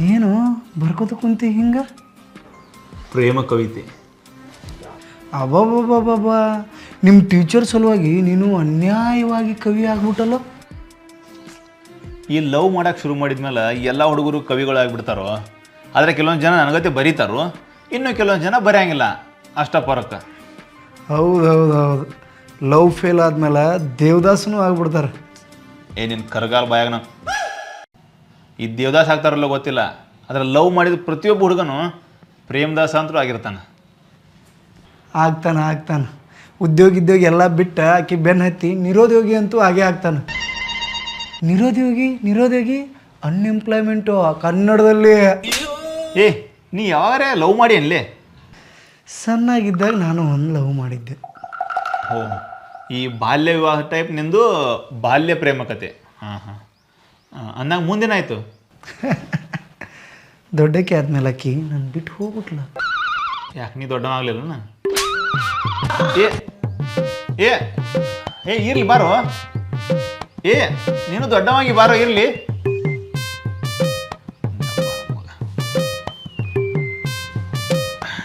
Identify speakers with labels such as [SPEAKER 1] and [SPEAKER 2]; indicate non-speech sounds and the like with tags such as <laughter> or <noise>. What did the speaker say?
[SPEAKER 1] ಏನು ಬರ್ಕೋತ ಕುಂತಿ ಹಿಂಗ?
[SPEAKER 2] ಪ್ರೇಮ ಕವಿತೆ.
[SPEAKER 1] ಅಬ್ಬಬ್ಬಬ್ಬಬ್ಬ. ನಿಮ್ಮ ಟೀಚರ್ ಸಲುವಾಗಿ ನೀನು ಅನ್ಯಾಯವಾಗಿ ಕವಿ ಆಗ್ಬಿಟ್ಟಲ್ಲ?
[SPEAKER 2] ಈ ಲವ್ ಮಾಡಕ್ಕೆ ಶುರು ಮಾಡಿದ್ಮೇಲೆ ಎಲ್ಲ ಹುಡುಗರು ಕವಿಗಳಾಗ್ಬಿಡ್ತಾರೋ? ಆದರೆ ಕೆಲವೊಂದು ಜನ ನನಗತ್ತೆ ಬರೀತಾರೋ? ಇನ್ನು ಕೆಲವೊಂದು ಜನ ಬರೆಯಂಗಿಲ್ಲ. ಅಷ್ಟ ಪರಕ್ಕ
[SPEAKER 1] ಹೌದು ಹೌದು ಹೌದು. ಲವ್ ಫೇಲ್ ಆದ್ಮೇಲೆ ದೇವದಾಸನು ಆಗ್ಬಿಡ್ತಾರೆ.
[SPEAKER 2] ಏ ನಿನ್ನ ಕರಗಾಲ ಬಾಯಾಗನ ಈ ದೇವದಾಸ್ ಆಗ್ತಾರಲ್ಲ ಗೊತ್ತಿಲ್ಲ. ಆದರೆ ಲವ್ ಮಾಡಿದ ಪ್ರತಿಯೊಬ್ಬ ಹುಡುಗನು ಪ್ರೇಮದಾಸ ಅಂತೂ ಆಗಿರ್ತಾನೆ.
[SPEAKER 1] ಆಗ್ತಾನೆ ಆಗ್ತಾನೆ. ಉದ್ಯೋಗ ಇದ್ಯೋಗ ಎಲ್ಲ ಬಿಟ್ಟು ಆಕಿ ಬೆನ್ನು ಹತ್ತಿ ನಿರೋದ್ಯೋಗಿ ಅಂತೂ ಹಾಗೆ ಆಗ್ತಾನೆ. ನಿರೋದ್ಯೋಗಿ ನಿರೋದ್ಯೋಗಿ ಅನ್ಎಂಪ್ಲಾಯ್ಮೆಂಟು ಕನ್ನಡದಲ್ಲಿ.
[SPEAKER 2] ಏ ನೀ ಯಾರೇ ಲವ್ ಮಾಡಿ ಅನ್ಲೇ?
[SPEAKER 1] ಸಣ್ಣಾಗಿದ್ದಾಗ ನಾನು ಒಂದು ಲವ್ ಮಾಡಿದ್ದೆ.
[SPEAKER 2] ಓ ಈ ಬಾಲ್ಯ ವಿವಾಹ ಟೈಪ್ ನಿಂದು ಬಾಲ್ಯ ಪ್ರೇಮ ಕತೆ. ಹಾಂ ಹಾಂ ಅಂದಾಗ ಮುಂದೇನಾಯ್ತು <laughs>
[SPEAKER 1] ದೊಡ್ಡಕ್ಕೆ ಆದ್ಮೇಲೆ ಅಕ್ಕಿ ನಾನು ಬಿಟ್ಟು ಹೋಗ್ಬಿಟ್ಲ.
[SPEAKER 2] ಯಾಕೆ ನೀ ದೊಡ್ಡವಾಗ್ಲಿಲ್ಲ ಏ ಏ ಏ ಇರ್ಲಿ ಬಾರೋ. ಏ ನೀನು ದೊಡ್ಡವಾಗಿ ಬಾರೋ ಇರ್ಲಿ.